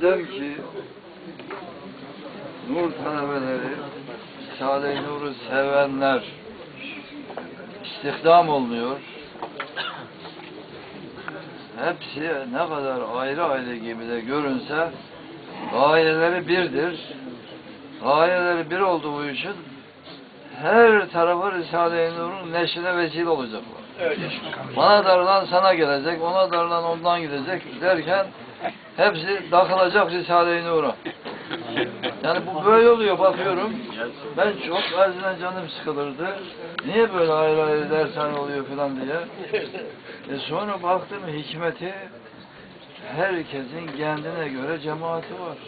madem ki nur talebeleri, Risale-i Nur'u sevenler istihdam oluyor. Hepsi ne kadar ayrı ayrı gemide görünse gayeleri birdir. Gayeleri bir olduğu için her tarafa Risale-i Nur'un neşrine vesile olacaklar. Bana darılan sana gelecek, ona darılan ondan gidecek derken hepsi takılacak Risale-i Nur'a. Yani bu böyle oluyor bakıyorum. Ben çok bazen canım sıkılırdı. Niye böyle ayrı ayrı dershane oluyor falan diye. E sonra baktım hikmeti herkesin kendine göre cemaati var.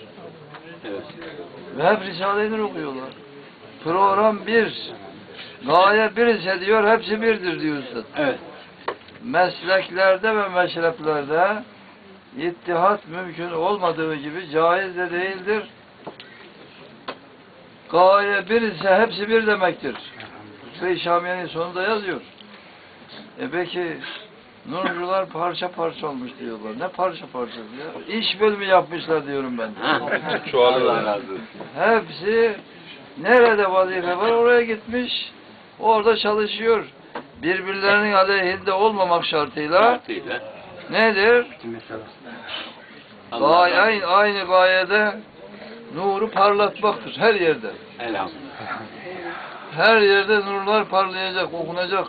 Ve hep Risale-i Nur okuyorlar. Program bir. Gaye bir ise diyor, hepsi birdir diyor Üstad. Evet. Mesleklerde ve meşreplerde ittihat mümkün olmadığı gibi caiz de değildir. Gaye bir ise hepsi bir demektir. Ve Şamiye'nin sonunda yazıyor. E peki Nurcular parça parça olmuş diyorlar. Ne parça parçası ya? İş bölümü yapmışlar diyorum ben. Olsun. Hepsi nerede vazife var oraya gitmiş. Orada çalışıyor. Birbirlerinin aleyhinde olmamak şartıyla Artıyla. Nedir? Gaye, aynı, aynı gayede nuru parlatmaktır her yerde. Elhamdülillah. Her yerde nurlar parlayacak, okunacak.